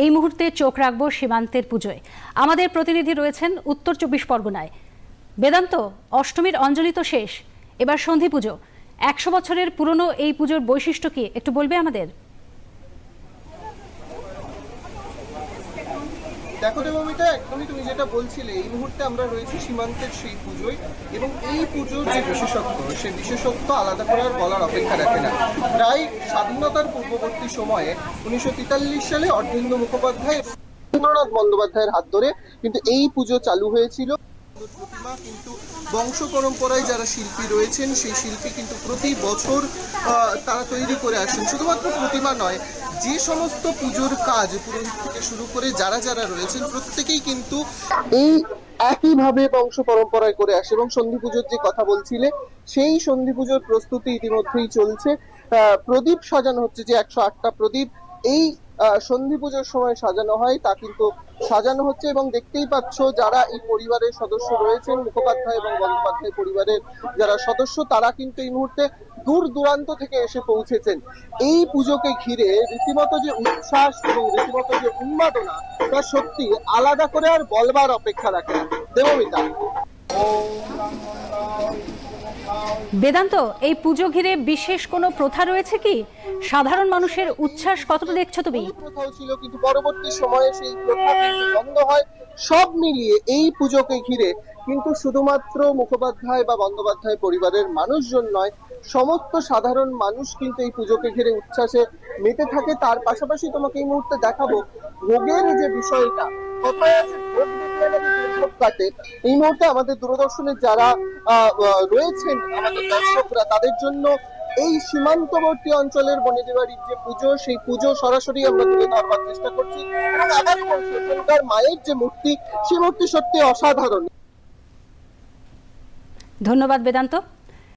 এই মুহূর্তে চোখ রাখব সীমান্তের পুজোয়। আমাদের প্রতিনিধি রয়েছেন উত্তর চব্বিশ পরগনায়। বেদান্ত, অষ্টমীর অঞ্জলি তো শেষ। এবার সন্ধি পুজো। একশো বছরের পুরনো এই পুজোর বৈশিষ্ট্য কি একটু বলবে আমাদের? দেখো দেবমিতা একদমই তুমি যেটা বলছিলে, এই মুহূর্তে আমরা রয়েছি সীমান্তের সেই পুজোয় এবং এই পুজোর যে বিশেষত্ব সেই বিশেষত্ব আলাদা করে আর বলার অপেক্ষা রাখে না। প্রায় স্বাধীনতার পূর্ববর্তী সময়ে উনিশশো তেতাল্লিশ সালে অর্ধেন্দু মুখোপাধ্যায় রবীন্দ্রনাথ বন্দ্যোপাধ্যায়ের হাত ধরে কিন্তু এই পুজো চালু হয়েছিল। প্রতিমা কিন্তু বংশ পরম্পরায় যারা শিল্পী রয়েছেন, সেই শিল্পী কিন্তু প্রতি বছর তারা তৈরি করে আসেন। শুধুমাত্র প্রতিমা নয় যে সমস্ত পুজোর কাজ পুরোহিত থেকে শুরু করে যারা যারা রয়েছেন, প্রত্যেকেই কিন্তু এই একইভাবে বংশ পরম্পরায় করে আসে এবং সন্ধি পুজোর যে কথা বলছিলে, সেই সন্ধি পুজোর প্রস্তুতি ইতিমধ্যেই চলছে। প্রদীপ সাজানো হচ্ছে যে একশো আটটা প্রদীপ। এই সন্ধি পুজোর সময় সাজানো হয়, তা কিন্তু সাজানো হচ্ছে এবং দেখতেই পাচ্ছ যারা এই পরিবারের সদস্য রয়েছেন, মুখোপাধ্যায় এবং বন্দ্যোপাধ্যায় পরিবারের যারা সদস্য, তারা কিন্তু এই মুহূর্তে দূর দূরান্ত থেকে এসে পৌঁছেছেন। এই পুজোকে ঘিরে রীতিমতো যে উচ্ছ্বাস এবং রীতিমতো যে উন্মাদনা, তা সত্যি আলাদা করে আর বলবার অপেক্ষা রাখে দেবমিতা বেদান্ত, এই পুজো ঘিরে বিশেষ কোনো প্রথা রয়েছে কি? সাধারণ মানুষের উচ্ছ্বাস কতটা দেখছ তুমি? ছিল, কিন্তু পরবর্তী সময়ে সেই প্রথা বন্ধ হয়। সব মিলিয়ে এই পুজোকে ঘিরে কিন্তু শুধুমাত্র মুখোপাধ্যায় বা বন্দ্যোপাধ্যায় পরিবারের মানুষজন নয়, সমস্ত সাধারণ মানুষ কিন্তু এই পুজোকে ঘিরে উচ্ছ্বাসে মেতে থাকে। তার পাশাপাশি তোমাকে এই মুহূর্তে দেখাবো ভোগের যে বিষয়টা এই মুহূর্তে আমাদের দূরদর্শনের যারা রয়েছেন, আমাদের দর্শকরা, তাদের জন্য এই সীমান্তবর্তী অঞ্চলের বনেদি বাড়ির যে পুজো, সেই পুজো সরাসরি আমরা তুলে ধরবার চেষ্টা করছি। এবং মায়ের যে মূর্তি, সেই মূর্তি সত্যি অসাধারণ। ধন্যবাদ বেদান্ত।